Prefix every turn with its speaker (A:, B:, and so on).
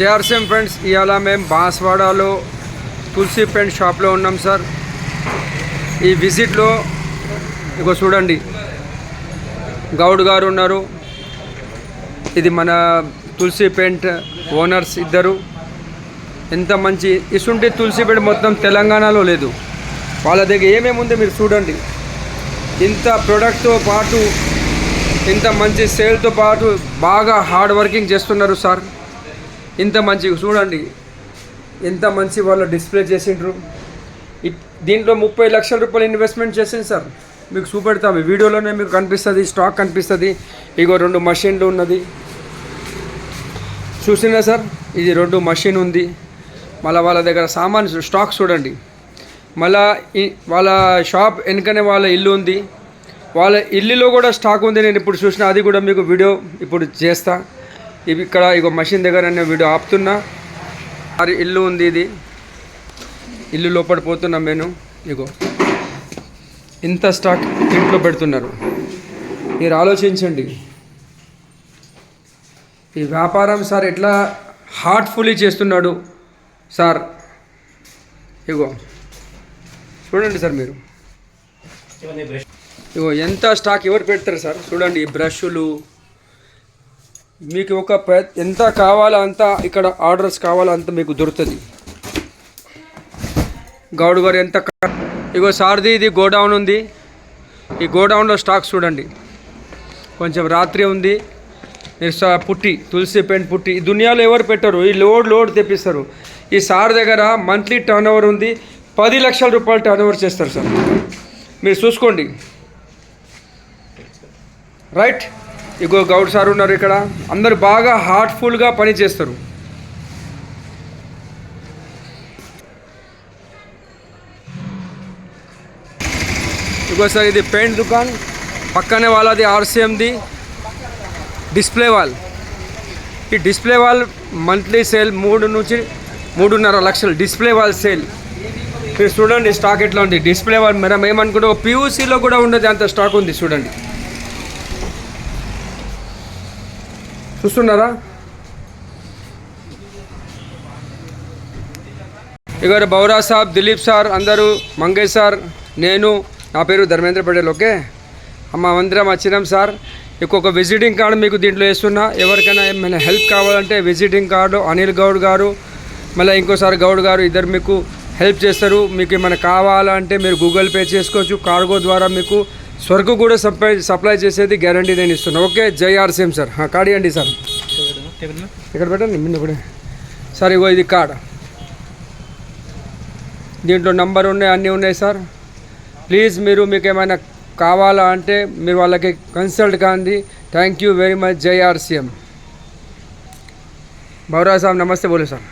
A: దేఆర్సీఎం friends ఇవాళ మేము బాన్స్వాడలో తులసి paint షాప్లో ఉన్నాం సార్. ఈ విజిట్లో ఇగో చూడండి గౌడ్ గారు ఉన్నారు. ఇది మన తులసి పెయింట్ ఓనర్స్ ఇద్దరు. ఎంత మంచి ఇసుంటి తులసి పెయింట్ మొత్తం తెలంగాణలో లేదు. వాళ్ళ దగ్గర ఏమేమి ఉందో మీరు చూడండి. ఇంత ప్రొడక్ట్తో పాటు ఇంత మంచి సేల్తో పాటు బాగా హార్డ్ వర్కింగ్ చేస్తున్నారు సార్. ఇంత మంచి చూడండి. ఎంత మంచి వాళ్ళు డిస్ప్లే చేసిండ్రు. దీంట్లో ముప్పై లక్షల రూపాయలు ఇన్వెస్ట్మెంట్ చేసింది సార్. మీకు చూపెడతాం. వీడియోలోనే మీకు కనిపిస్తుంది స్టాక్ కనిపిస్తుంది. ఇగో రెండు మషిన్లు ఉన్నది. చూసినా సార్? ఇది రెండు మషిన్ ఉంది. మళ్ళీ వాళ్ళ దగ్గర సామాన్ స్టాక్ చూడండి. మళ్ళా వాళ్ళ షాప్ వెనుకనే వాళ్ళ ఇల్లు ఉంది. వాళ్ళ ఇల్లులో కూడా స్టాక్ ఉంది. నేను ఇప్పుడు చూసిన అది కూడా మీకు వీడియో ఇప్పుడు చేస్తాను ఇవి ఇక్కడ ఇగో మషిన్ దగ్గర నేను వీడియో ఆపుతున్నా. అది ఇల్లు ఉంది ఇది. ఇల్లు లోపల పోతున్నాం నేను ఇగో. ఇంత స్టాక్ ఇంట్లో పెడుతున్నారు. మీరు ఆలోచించండి. ఈ వ్యాపారం సార్ ఎట్లా హార్ట్ఫుల్లీ చేస్తున్నాడు సార్. ఇగో. చూడండి సార్ మీరు. ఇగో ఎంత స్టాక్ ఎవరు పెడతారు సార్? చూడండి ఈ బ్రష్లు మీకు ఒక ఎంత కావాలో అంత ఇక్కడ ఆర్డర్స్ కావాలో అంత మీకు దొరుకుతుంది. గౌడ్ గారు ఎంత ఇగో సార్ది ఇది గోడౌన్ ఉంది. ఈ గోడౌన్లో స్టాక్ చూడండి. కొంచెం రాత్రి ఉంది. పుట్టి తులసి పెయింట్ పుట్టి ఈ దునియాలో ఎవరు పెట్టరు? ఈ లోడ్ లోడ్ తెప్పిస్తారు. ఈ సార్ దగ్గర మంత్లీ టర్న్ ఓవర్ ఉంది. పది లక్షల రూపాయలు టర్న్ ఓవర్ చేస్తారు సార్. మీరు చూసుకోండి. రైట్? ఇగో గౌడ్ సార్ ఉన్నారు ఇక్కడ. అందరు బాగా హార్ట్ఫుల్గా పని చేస్తారు. ఇగో సార్ ఇది పెయింట్ దుకాన్ పక్కనే వాళ్ళది ఆర్సీఎంది. Display wall. ఈ డిస్ప్లే వాల్ మంత్లీ సేల్ మూడు నుంచి మూడున్నర లక్షలు. Display wall sale. మీరు చూడండి స్టాక్ ఎట్లా ఉంది. డిస్ప్లే వాల్ మనం ఏమనుకుంటే పీయూసీలో కూడా ఉండదు అంత స్టాక్ ఉంది చూడండి. చూస్తున్నారా? ఇక్కడ బౌరా సాబ్ దిలీప్ సార్ అందరూ మంగేష్ సార్ నేను నా పేరు ధర్మేంద్ర పటేల్ ఓకే? మా మందిరం వచ్చినాం సార్. ఇంకొక విజిటింగ్ కార్డు మీకు దీంట్లో వేస్తున్నా. ఎవరికైనా ఏమైనా హెల్ప్ కావాలంటే విజిటింగ్ కార్డు అనిల్ గౌడ్ గారు మళ్ళీ ఇంకోసారి గౌడ్ గారు ఇద్దరు మీకు హెల్ప్ చేస్తారు. మీకు ఏమైనా కావాలంటే మీరు గూగుల్ పే చేసుకోవచ్చు. కార్గో ద్వారా మీకు స్వర్గ కూడా సప్లై సప్లై చేసేది గ్యారంటీ నేను ఇస్తున్నా. Okay Jai RCM sir. Card ఇవ్వండి సార్. ఇక్కడ పెట్టండి ముందు కూడా. సార్ ఇగో ఇది కార్డ్. దీంట్లో నంబర్ ఉన్నాయి అన్నీ ఉన్నాయి సార్. ప్లీజ్ మీరు మీకు ఏమైనా కావాలా అంటే మీరు వాళ్ళకి consult కాంది. Thank you very much Jai RCM. బౌరా సాబ్ నమస్తే బోలే సార్